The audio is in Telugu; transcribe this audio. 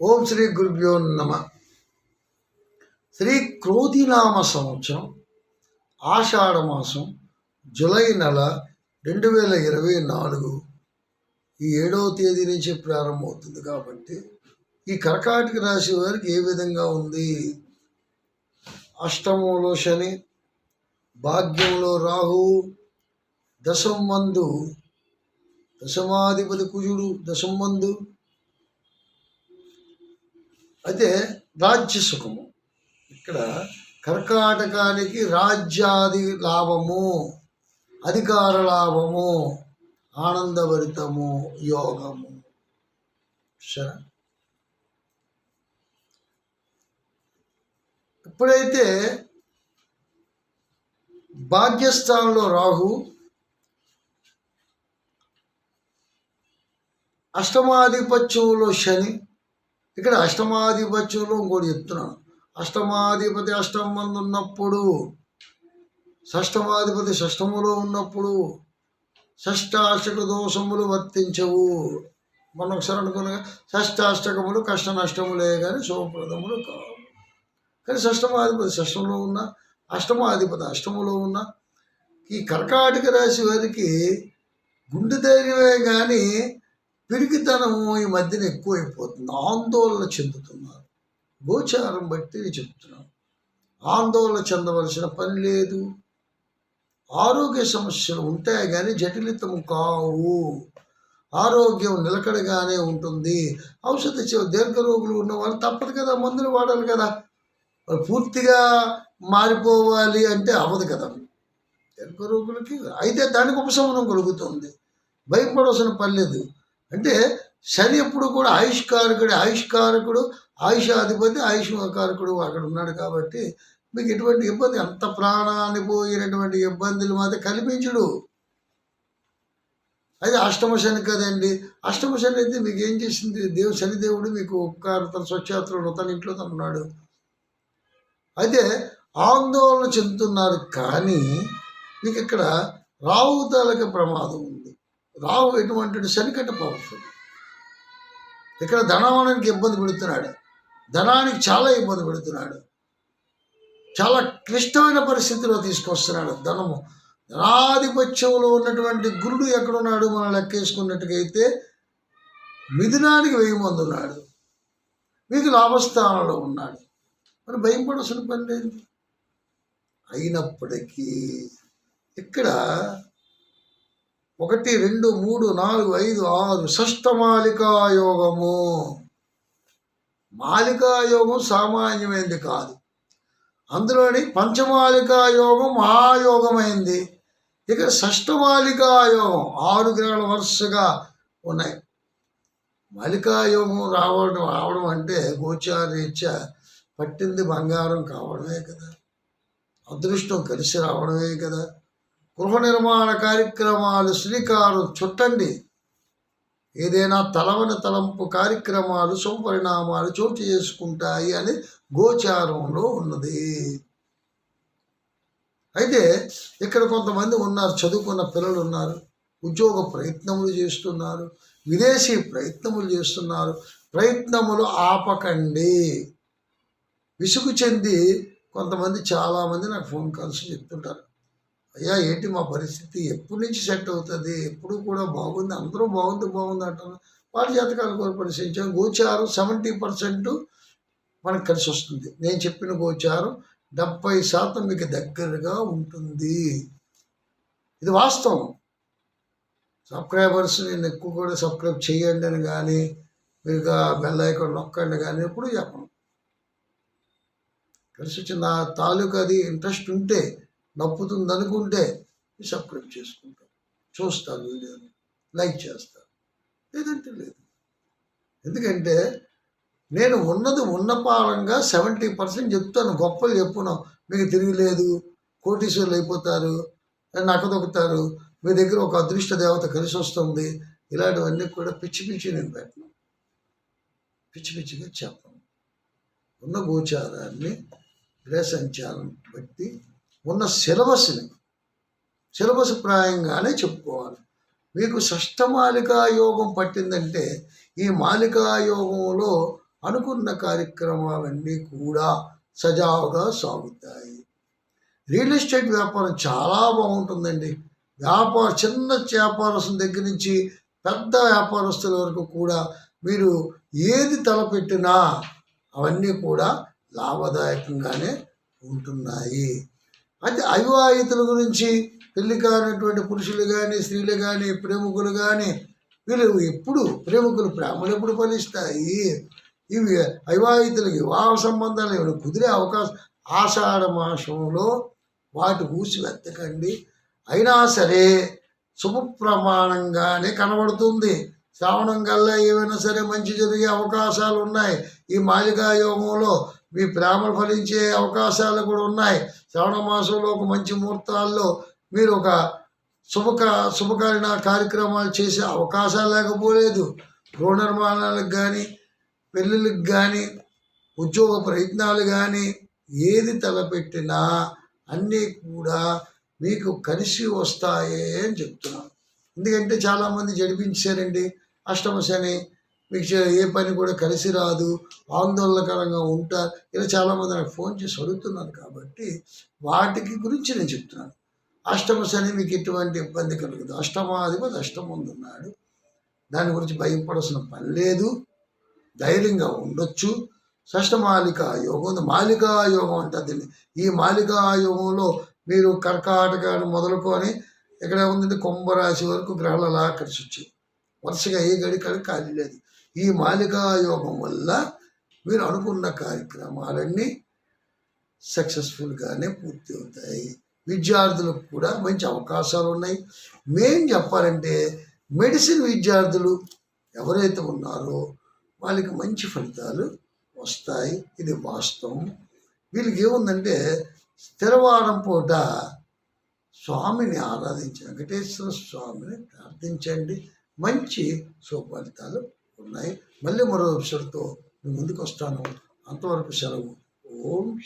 ఓం శ్రీ గురుభ్యో నమ. శ్రీ క్రోధినామ సంవత్సరం ఆషాఢ మాసం జూలై నెల రెండు వేల ఇరవై నాలుగు. ఈ ఏడవ తేదీ నుంచి ప్రారంభమవుతుంది కాబట్టి ఈ కర్కాటక రాశి వారికి ఏ విధంగా ఉంది? అష్టమంలో శని భాగ్యంలో రాహు దశం మందు దశమాధిపతి కుజుడు దశం మందు అయితే రాజ్య సుఖము. ఇక్కడ కర్కాటకానికి రాజ్యాది లాభము అధికార లాభము ఆనందభరితము యోగము. సరే ఎప్పుడైతే భాగ్యస్థానంలో రాహు అష్టమాధిపత్యంలో శని. ఇక్కడ అష్టమాధిపత్యంలో ఇంకోటి చెప్తున్నాను. అష్టమాధిపతి అష్టం మంది ఉన్నప్పుడు షష్టమాధిపతి షష్టములో ఉన్నప్పుడు షష్టాష్టక దోషములు వర్తించవు. మనం ఒకసారి అనుకున్నా షష్టాష్టకములు కష్ట నష్టములే కానీ శుభప్రదములు కావు. కానీ షష్టమాధిపతి షష్టంలో ఉన్న అష్టమాధిపతి అష్టములో ఉన్న ఈ కర్కాటక రాశి వారికి గుండె ధైర్యమే కానీ పిరికితనము ఈ మధ్యన ఎక్కువైపోతుంది. ఆందోళన చెందుతున్నారు. గోచారం బట్టి నేను చెప్తున్నాను. ఆందోళన చెందవలసిన పని లేదు. ఆరోగ్య సమస్యలు ఉంటాయి కానీ జటిలితం కావు. ఆరోగ్యం నిలకడగానే ఉంటుంది. ఔషధ దీర్ఘ రోగులు ఉన్న వాళ్ళు తప్పదు కదా మందులు వాడాలి కదా. వాళ్ళు పూర్తిగా మారిపోవాలి అంటే అవ్వదు కదా. దీర్ఘ రోగులకి అయితే దానికి ఉపశమనం కలుగుతుంది. భయపడవలసిన పని లేదు. అంటే శని ఎప్పుడు కూడా ఆయుష్కారకుడు ఆయుష్కారకుడు ఆయుషాధిపతి ఆయుష్కారకుడు అక్కడ ఉన్నాడు కాబట్టి మీకు ఎటువంటి ఇబ్బంది అంత ప్రాణాన్ని పోయినటువంటి ఇబ్బందులు మాత్రం కల్పించడు. అది అష్టమ శని కదండి. అష్టమ శని అయితే మీకు ఏం చేసింది? దేవు శనిదేవుడు మీకు ఉపకార తన స్వచ్ఛాత్రుడు తన ఇంట్లో తనున్నాడు అయితే ఆందోళన చెందుతున్నారు కానీ మీకు ఇక్కడ రావుతాలకి ప్రమాదం ఉంది. రావు ఎటువంటి శనికట్ట పవర్ఫుల్ ఇక్కడ ధనవానానికి ఇబ్బంది పెడుతున్నాడు. ధనానికి చాలా ఇబ్బంది పెడుతున్నాడు. చాలా క్లిష్టమైన పరిస్థితిలో తీసుకొస్తున్నాడు ధనము. ధనాధిపత్యంలో ఉన్నటువంటి గురుడు ఎక్కడున్నాడు? మనం లెక్కేసుకున్నట్టుగైతే అయితే మిథునానికి వెయ్యి మంది ఉన్నాడు. మీకు లాభస్థానంలో ఉన్నాడు. మరి భయపడాల్సిన పని లేదు. అయినప్పటికీ ఇక్కడ ఒకటి రెండు మూడు నాలుగు ఐదు ఆరు షష్ట మాలికాయోగము. మాలికాయోగం సామాన్యమైంది సామాన్యమైనది కాదు. అందులోని పంచమాలికాయోగం మహాయోగమైంది ఇక షష్టమాలికా మాలికాయోగం ఆరు గ్రహాలు వరుసగా ఉన్నాయి. మాలికాయోగం రావడం రావడం అంటే గోచారీత్యా పట్టింది బంగారం కావడమే కదా. అదృష్టం కలిసి రావడమే కదా. గృహ నిర్మాణ కార్యక్రమాలు శ్రీకారం చుట్టండి. ఏదైనా తలవని తలంపు కార్యక్రమాలు సుపరిణామాలు చోటు చేసుకుంటాయి అని గోచారంలో ఉన్నది. అయితే ఇక్కడ కొంతమంది ఉన్నారు చదువుకున్న పిల్లలు ఉన్నారు ఉద్యోగ ప్రయత్నములు చేస్తున్నారు విదేశీ ప్రయత్నములు చేస్తున్నారు. ప్రయత్నములు ఆపకండి. విసుగు చెంది కొంతమంది చాలామంది నాకు ఫోన్ కాల్స్ చెప్తుంటారు. అయ్యా ఏంటి మా పరిస్థితి? ఎప్పటి నుంచి సెట్ అవుతుంది? ఎప్పుడు కూడా బాగుంది అందరూ బాగుంది బాగుంది అంటారు. వాళ్ళ జాతకాలు కూడా పరిశీలించాం గోచారం సెవెంటీ పర్సెంట్ మనకు కలిసి వస్తుంది. నేను చెప్పిన గోచారం డెబ్బై శాతం మీకు దగ్గరగా ఉంటుంది. ఇది వాస్తవం. సబ్స్క్రైబర్స్ నేను ఎక్కువ కూడా సబ్స్క్రైబ్ చేయండి అని కానీ మీరు బెల్ ఐకాన్ నొక్కండి కానీ ఎప్పుడు చెప్పను. కలిసి వచ్చిన తాలూకా అది ఇంట్రెస్ట్ ఉంటే నప్పుతుంది అనుకుంటే సబ్స్క్రైబ్ చేసుకుంటాను చూస్తాను వీడియోని. లైక్ చేస్తాను. లేదంటే లేదు. ఎందుకంటే నేను ఉన్నది ఉన్నపాలంగా సెవెంటీ పర్సెంట్ చెప్తాను. గొప్పలు చెప్పును మీకు తిరిగిలేదు కోటీశ్వర్లు అయిపోతారు. నక్కదొక్కుతారు మీ దగ్గర ఒక అదృష్ట దేవత కలిసి వస్తుంది. ఇలాంటివన్నీ కూడా పిచ్చి పిచ్చి నేను పెట్టను. పిచ్చి పిచ్చిగా చెప్పను. ఉన్న గోచారాన్ని గ్రహ సంచారం బట్టి ఉన్న సిలబస్ని సిలబస్ ప్రాయంగానే చెప్పుకోవాలి. మీకు షష్టమాలికా యోగం పట్టిందంటే ఈ మాలికా యోగంలో అనుకున్న కార్యక్రమాలన్నీ కూడా సజావుగా సాగుతాయి. రియల్ ఎస్టేట్ వ్యాపారం చాలా బాగుంటుందండి. వ్యాపార చిన్న వ్యాపారస్తుల దగ్గర నుంచి పెద్ద వ్యాపారస్తుల వరకు కూడా మీరు ఏది తలపెట్టినా అవన్నీ కూడా లాభదాయకంగానే ఉంటున్నాయి. అయితే అవివాహితుల గురించి పెళ్ళి కానటువంటి పురుషులు కానీ స్త్రీలు కానీ ప్రేమికులు కానీ వీళ్ళు ఎప్పుడు ప్రేమికులు ప్రేమలు ఎప్పుడు ఫలిస్తాయి? ఇవి అవివాహితులకి వివాహ సంబంధాలు ఏమైనా కుదిరే అవకాశం? ఆషాఢ మాసంలో వాటి ఊసి వెతకండి. అయినా సరే శుభ ప్రమాణంగానే కనబడుతుంది. శ్రావణం కల్లా ఏమైనా సరే మంచి జరిగే అవకాశాలు ఉన్నాయి. ఈ మాలికా యోగంలో మీ ప్రేమలు ఫలించే అవకాశాలు కూడా ఉన్నాయి. శ్రావణ మాసంలో ఒక మంచి ముహూర్తాల్లో మీరు ఒక శుభక శుభకాలీన కార్యక్రమాలు చేసే అవకాశాలు లేకపోలేదు. గృహ నిర్మాణాలకు కానీ పెళ్ళిళ్ళకి కానీ ఉద్యోగ ప్రయత్నాలు కానీ ఏది తలపెట్టినా అన్నీ కూడా మీకు కలిసి వస్తాయే అని చెప్తున్నాను ఎందుకంటే చాలామంది జడిపించారండి. అష్టమ శని మీకు ఏ పని కూడా కలిసి రాదు ఆందోళనకరంగా ఉంటారు ఇలా చాలామంది నాకు ఫోన్ చేసి అడుగుతున్నారు కాబట్టి వాటికి గురించి నేను చెప్తున్నాను. అష్టమ శని మీకు ఎటువంటి ఇబ్బంది కలగదు. అష్టమాధిపతి అష్టముందున్నాడు. దాని గురించి భయపడాల్సిన పని లేదు. ధైర్యంగా ఉండొచ్చు. షష్టమాలికా యోగం ఉంది. మాలికా యోగం అంటారు దీన్ని. ఈ మాలికా యోగంలో మీరు కర్కాటకాన్ని మొదలుకొని ఇక్కడ ఉందంటే కుంభరాశి వరకు గ్రహాలు అలా కలిసి వచ్చాయి. వరుసగా ఏ గడి కడి ఖాళీ లేదు. ఈ మాలికాయోగం వల్ల మీరు అనుకున్న కార్యక్రమాలన్నీ సక్సెస్ఫుల్గానే పూర్తి అవుతాయి. విద్యార్థులకు కూడా మంచి అవకాశాలు ఉన్నాయి. మెయిన్ చెప్పాలంటే మెడిసిన్ విద్యార్థులు ఎవరైతే ఉన్నారో వాళ్ళకి మంచి ఫలితాలు వస్తాయి. ఇది వాస్తవం. వీళ్ళకి ఏముందంటే స్థిరవారం పూట స్వామిని ఆరాధించి వెంకటేశ్వర స్వామిని ప్రార్థించండి. మంచి సుఫలితాలు ఉన్నాయి. మళ్ళీ మరో విషయంతో ముందుకు వస్తాను. అంతవరకు సెలవు. ఓం